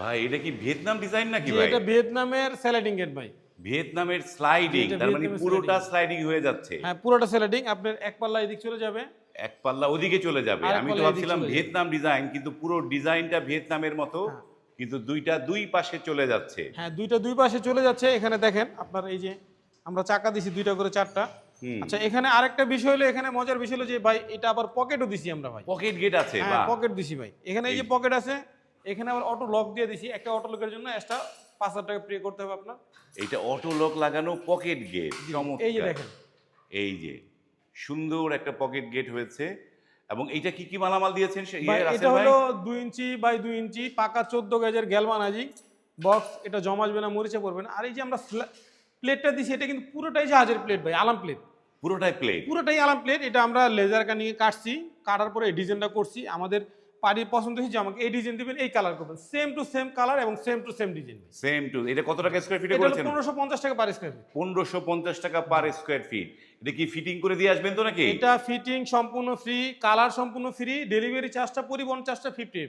ভাই এটা কি ভিয়েতনাম ডিজাইন নাকি ভাই? এটা ভিয়েতনামের স্যালাডিং গেট ভাই। ভিয়েতনামের স্লাইডিং তার মানে পুরোটা স্লাইডিং হয়ে যাচ্ছে। হ্যাঁ পুরোটা স্যালাডিং আপনার এক পাল্লা এদিক চলে যাবে। এক পাল্লা ওদিকে চলে যাবে। আমি তো ভাবছিলাম ভিয়েতনাম ডিজাইন কিন্তু পুরো ডিজাইনটা ভিয়েতনামের মতো হ্যাঁ। কিন্তু দুইটা দুই পাশে চলে যাচ্ছে। হ্যাঁ দুইটা দুই পাশে চলে যাচ্ছে। এখানে দেখেন আপনার এই যে আমরা চাকা দিছি দুইটা করে চারটা। আচ্ছা এখানে আরেকটা বিষয় হলো এখানে মজার বিষয় হলো যে ভাই এটা আবার পকেটও দিছি আমরা ভাই। পকেট গেট আছে হ্যাঁ বা পকেট দিছি ভাই। এখানে এই যে পকেট আছে এখানে আবার অটো লক দিয়ে দিছি। একটা অটো লকের জন্য এক্সট্রা পাঁচ হাজার টাকা পে করতে হবে আপনার। এটা অটো লক লাগানো পকেট গেট এই যে দেখেন। এই যে সুন্দর একটা পকেট গেট হয়েছে। এবং এইটা কি কি মালামাল দিয়েছেন এটা হলো দুই ইঞ্চি বাই দুই ইঞ্চি পাকা চোদ্দ গেজের গ্যালমানাজি বক্স এটা জমাসবে না মরিচে পড়বে না। আর এই যে আমরা প্লেটটা দিছি এটা কিন্তু পুরোটাই জাহাজের প্লেট ভাই আলাম প্লেট পুরোটাই প্লেট পুরোটাই আলাম প্লেট এটা আমরা লেজার কানিয়ে কাটছি। কাটার পরে এই ডিজাইনটা করছি। আমাদের পাড়ির পছন্দ হয়েছে আমাকে এই ডিজাইন দিবেন এই কালার করবেন। সেম টু সেম কালার এবং same to same design same to এটা কত টাকা স্কোয়ার ফিটে করেছেন? পনেরোশো পঞ্চাশ টাকা পার স্কোয়ার ফিট পনেরোশো পঞ্চাশ টাকা পার স্কোয়ার ফিট এটা কি ফিটিং করে দিয়ে আসবেন তো নাকি? এটা ফিটিং সম্পূর্ণ ফ্রি কালার সম্পূর্ণ ফ্রি ডেলিভারি চার্জটা পরিবহন চার্জটা ফিফটি